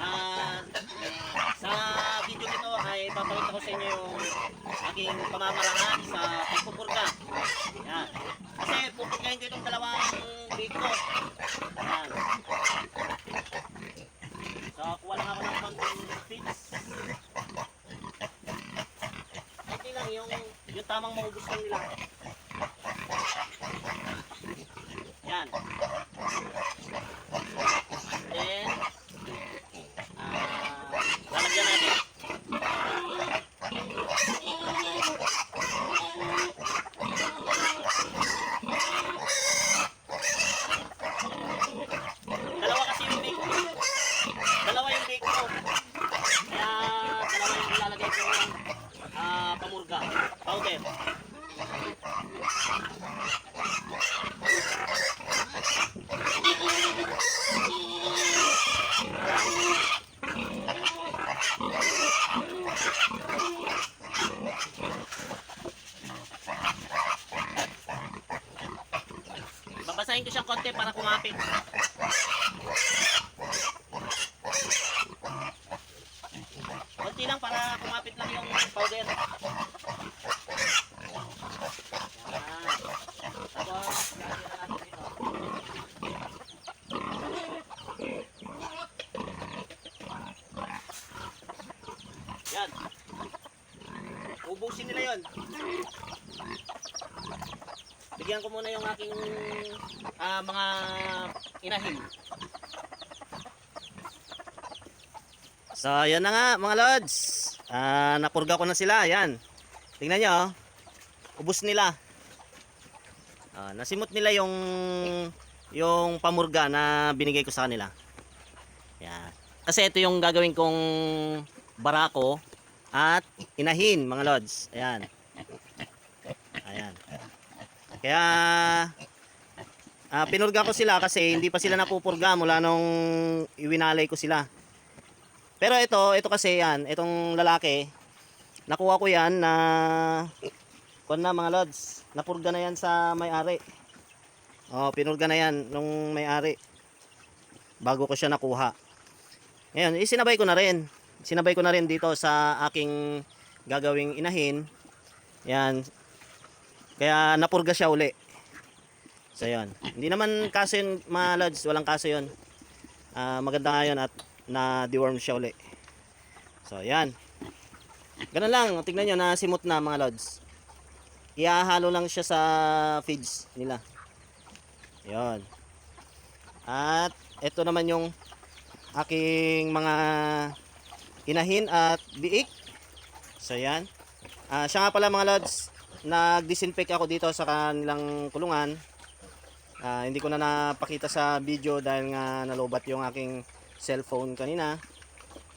ah, sa video nito ay papakita ko sa inyo yung aking pamamaraan sa pagpupurga. Yan. Kasi pupurgahin ko itong dalawang ko. Yan. So, kuha lang ako ng konting feeds. Hindi lang yung, yung tamang lang nila. Yan. Then, ah, lalagyan natin. Dalawa kasi yung bake ko. Dalawa yung bake ko. Kaya dalawa yung ilalagay ko ng ah, pamurga. Powder. Babasahin ko siyang konti para kumapit. Konti lang para kumapit lang yung powder. Yan. Ubusin nila yon. Bigyan ko muna yung aking ah, mga inahin. So, yan na nga mga lods. Ah, napurga ko na sila. Yan. Tingnan nyo. oh. Ubus nila. Ah, nasimot nila yung yung pamurga na binigay ko sa kanila. Yan. Kasi ito yung gagawin kong barako at inahin mga lods. Ayan. Kaya ah, pinurga ko sila kasi hindi pa sila napupurga mula nung iwinalay ko sila. Pero ito, ito kasi yan, itong lalaki, nakuha ko yan na kuan na mga lods, napurga na yan sa may-ari. Oh, pinurga na yan nung may-ari. Bago ko siya nakuha. Ngayon, isinabay ko na rin. Sinabay ko na rin dito sa aking gagawing inahin. Yan. Kaya napurga siya uli. So, yan. Hindi naman kaso yun, mga lods. Walang kaso yun. Ah, maganda nga yun at na deworm siya uli. So, yan. Ganun lang. Tignan nyo, nasimot na mga lods. Iahalo lang siya sa feeds nila. Yan. At ito naman yung aking mga inahin at biik. So, yan. Ah, siya nga pala mga lods, nag-disinfect ako dito sa kanilang kulungan. Ah, hindi ko na napakita sa video dahil nga nalobat yung aking cellphone kanina.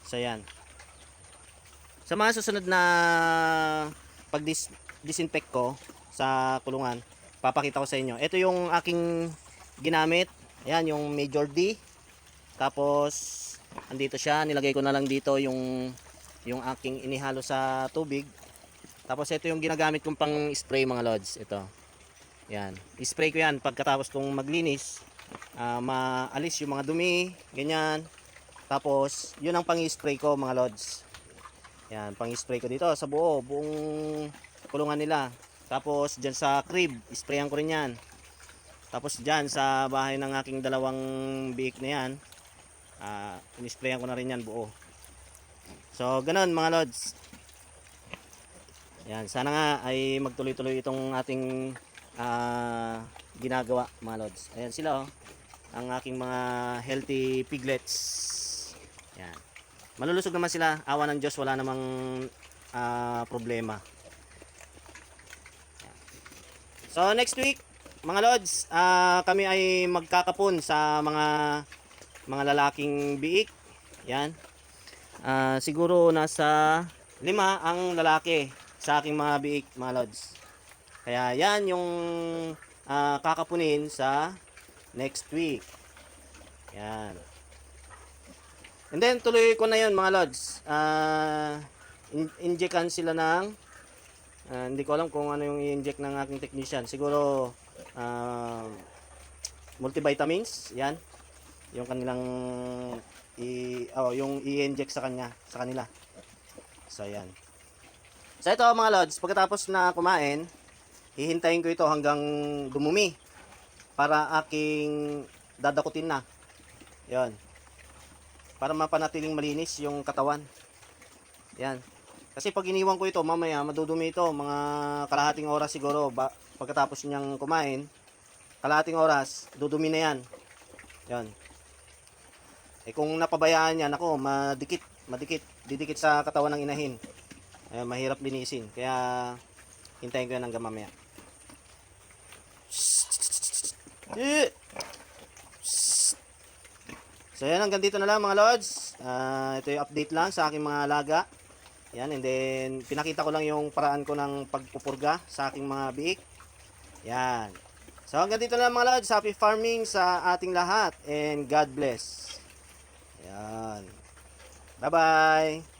So yan. Sa mga susunod na pag-disinfect ko sa kulungan, papakita ko sa inyo. Ito yung aking ginamit. Ayan, yung Major D. Tapos, andito siya. Nilagay ko na lang dito yung yung aking inihalo sa tubig. Tapos, ito yung ginagamit kong pang spray mga lods. Ito. Yan. I-spray ko yan pagkatapos kong maglinis. ah, maalis yung mga dumi. Ganyan. Tapos, yun ang pang-spray ko mga lods. Yan, pang-spray ko dito sa buo, buong kulungan nila. Tapos, dyan sa crib, sprayan ko rin yan. Tapos, dyan sa bahay ng aking dalawang biik na yan, ah, in-sprayan ko na rin yan buo. So, ganun mga lods. Yan, sana nga ay magtuloy-tuloy itong ating ah, ginagawa mga lods. Ayan sila oh. Ang aking mga healthy piglets. Yan. Malulusog naman sila. Awa ng Diyos, wala namang ah, problema. So next week, mga lods, ah, kami ay magkakapon sa mga mga lalaking biik. Yan. Ah, siguro nasa lima ang lalaki sa aking mga biik, mga lods. Kaya yan yung ah, kakapunin sa next week. Yan. And then tuloy ko na yun mga lods. Ah, in- injectan sila ng ah, hindi ko alam kung ano yung i-inject ng aking technician. Siguro ah, multivitamins, yan. yung kanilang i oh, yung i-inject sa kanya, sa kanila. So yan. So ito mga lods, pagkatapos na kumain, hihintayin ko ito hanggang dumumi para aking dadakutin na. Yan. Para mapanatiling malinis yung katawan. Yan. Kasi pag iniwan ko ito, mamaya madudumi ito, mga kalahating oras siguro ba, pagkatapos niyang kumain, kalahating oras, dudumi na yan. Yan. Eh kung napabayaan yan, ako, madikit, madikit, didikit sa katawan ng inahin. Eh, mahirap linisin. Kaya, hintayin ko yan hanggang mamaya. So yan, hanggang dito na lang mga lords. Ah, ito yung update lang sa aking mga alaga. Yan, and then pinakita ko lang yung paraan ko ng pagpupurga sa aking mga biik. Yan. So hanggang dito na lang mga lords. Happy farming sa ating lahat and God bless. Yan. Bye-bye.